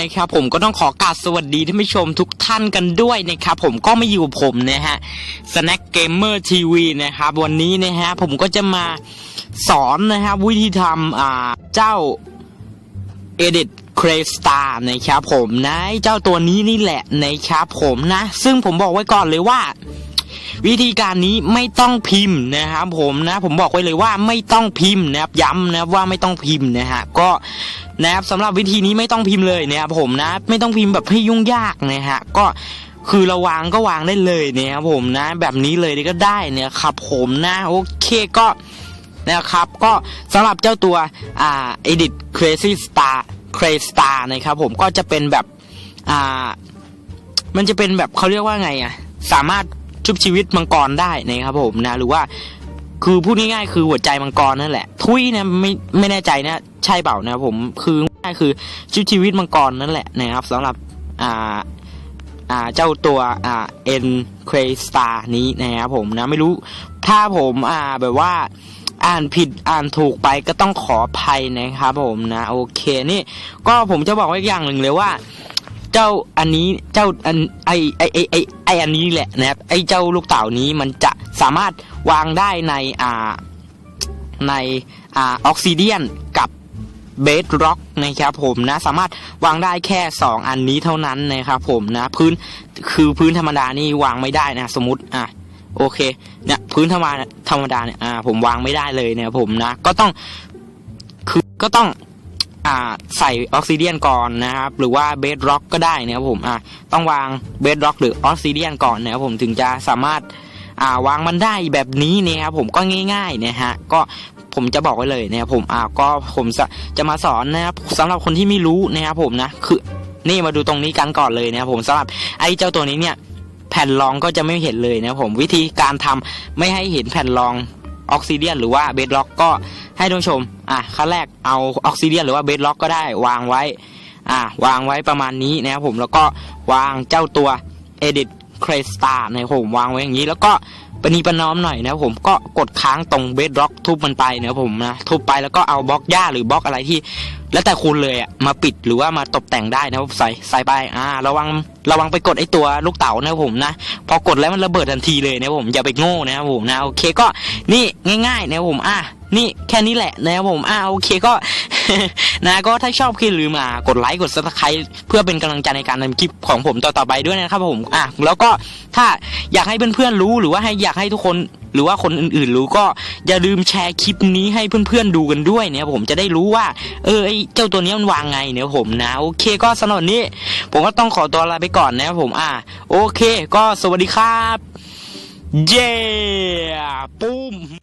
นะครับผมก็ต้องขอกราบสวัสดีท่านผู้ชมทุกท่านกันด้วยนะครับผมก็มาอยู่ผมนะฮะ Snack Gamer TV นะครับวันนี้นะฮะผมก็จะมาสอนนะครับวิธีทำอ่าเจ้า Edit c r a s t a r นะครับผมนะเจ้าตัวนี้นี่แหละนะครับผมนะ ซึ่งผมบอกไว้ก่อนเลยว่า วิธีการนี้ไม่ต้องพิมพ์นะครับผมนะผมบอกไว้เลยว่าไม่ต้องพิมพ์นะครับย้ำนะครับว่าไม่ต้องพิมพ์นะฮะก็นะครับสำหรับวิธีนี้ไม่ต้องพิมพ์เลยนะครับผมนะไม่ต้องพิมพ์แบบให้ยุ่งยากนะฮะก็คือเราวางก็วางได้เลยนะครับผมนะ แบบนี้เลยก็ได้นะครับผมนะโอเคก็นะครับก็สำหรับเจ้าตัวอ่า edit crazy star crazy star นะครับผมก็จะเป็นแบบอ่ามันจะเป็นแบบเขาเรียกว่าไงอะสามารถ ชุบชีวิตมังกรได้นะครับผมนะ หรือว่าคือพูดง่ายๆคือหัวใจมังกรนั่นแหละ ทุยนะไม่ไม่แน่ใจนะใช่เปล่านะผมคือง่ายคือชุบชีวิตมังกรนั่นแหละนะครับสำหรับอ่าอ่าเจ้าตัวอ่าเอ็นเควสตาร์นี้นะครับผมนะไม่รู้ถ้าผมอ่าแบบว่าอ่านผิดอ่านถูกไปก็ต้องขออภัยนะครับผมนะ โอเคนี่ก็ผมจะบอกไว้อย่างหนึ่งเลยว่า เจ้าอันนี้เจ้าอันไอไอไอไอไออันนี้แหละนะครับไอเจ้าลูกเต่านี้มันจะสามารถวางได้ในอ่าในอ่าออกซิเดียนกับเบสร็อกนะครับผมนะสามารถวางได้แค่ 2 อันนี้เท่านั้นนะครับผมนะพื้นคือพื้นธรรมดานี่วางไม่ได้นะสมมติอะโอเคเนี่ยพื้นธรรมดาธรรมดาเนี่ยอ่าผมวางไม่ได้เลยนะครับผมนะก็ต้องคือก็ต้อง อ่าใส่ออกซิเดียนก่อนนะครับ หรือว่าเบสร็อกก็ได้นะครับผมอ่าต้องวางเบสร็อกหรือออกซิเดียนก่อนนะครับผมถึงจะสามารถอ่าวางมันได้แบบนี้นะครับผมก็ง่าย ๆนะฮะก็ผมจะบอกไว้เลยนะครับผมอ่าก็ผมจะจะมาสอนนะครับสำหรับคนที่ไม่รู้นะครับผมนะคือนี่มาดูตรงนี้กันก่อนเลยนะครับผมสำหรับไอ้เจ้าตัวนี้เนี่ยแผ่นรองก็จะไม่เห็นเลยนะครับผมวิธีการทำไม่ให้เห็นแผ่นรอง ออกซิเดียนหรือว่าเบสล็อกก็ให้ท่านผู้ชม อะขั้นแรกเอาออกซิเดียนหรือว่าเบสล็อกก็ได้วางไว้ อะวางไว้ประมาณนี้นะครับผมแล้วก็วางเจ้าตัว Edit c r a s t a r นผมวางไว้อย่างนี้แล้วก็ ปนีประนอมหน่อยนะผมก็กดค้างตรงเบสล็อกทุบมันไปนะผมนะทุบไปแล้วก็เอาบล็อกหญ้าหรือบล็อกอะไรที่ แล้วแต่คุณเลยอะมาปิดหรือว่ามาตกแต่งได้นะครับใส่ใส่ไปอ่า ระวังระวังไปกดไอตัวลูกเต๋านะผมนะ พอกดแล้วมันระเบิดทันทีเลยนะผมอย่าไปโง่นะครับผมนะโอเคก็นี่ง่ายๆนะผมอะ นี่แค่นี้แหละนะครับผมอ่าโอเคก็นะก็ถ้าชอบคลิปลืมอ่ากดไลค์กดซับสไครต์เพื่อเป็นกำลังใจในการทำคลิปของผมต่อๆไปด้วยนะครับผมอะแล้วก็ถ้าอยากให้เพื่อนๆรู้หรือว่าให้อยากให้ทุกคนหรือว่าคนอื่นๆรู้ก็อย่าลืมแชร์คลิปนี้ให้เพื่อนๆดูกันด้วยเนี่ยผมจะได้รู้ว่า เออไอเจ้าตัวนี้มันวางไงเนี่ยผมนะ โอเคก็สำหรับนนี้ ผมก็ต้องขอตัวลาไปก่อนนะครับผมอะโอเค ก็สวัสดีครับ เย้ปุ้ม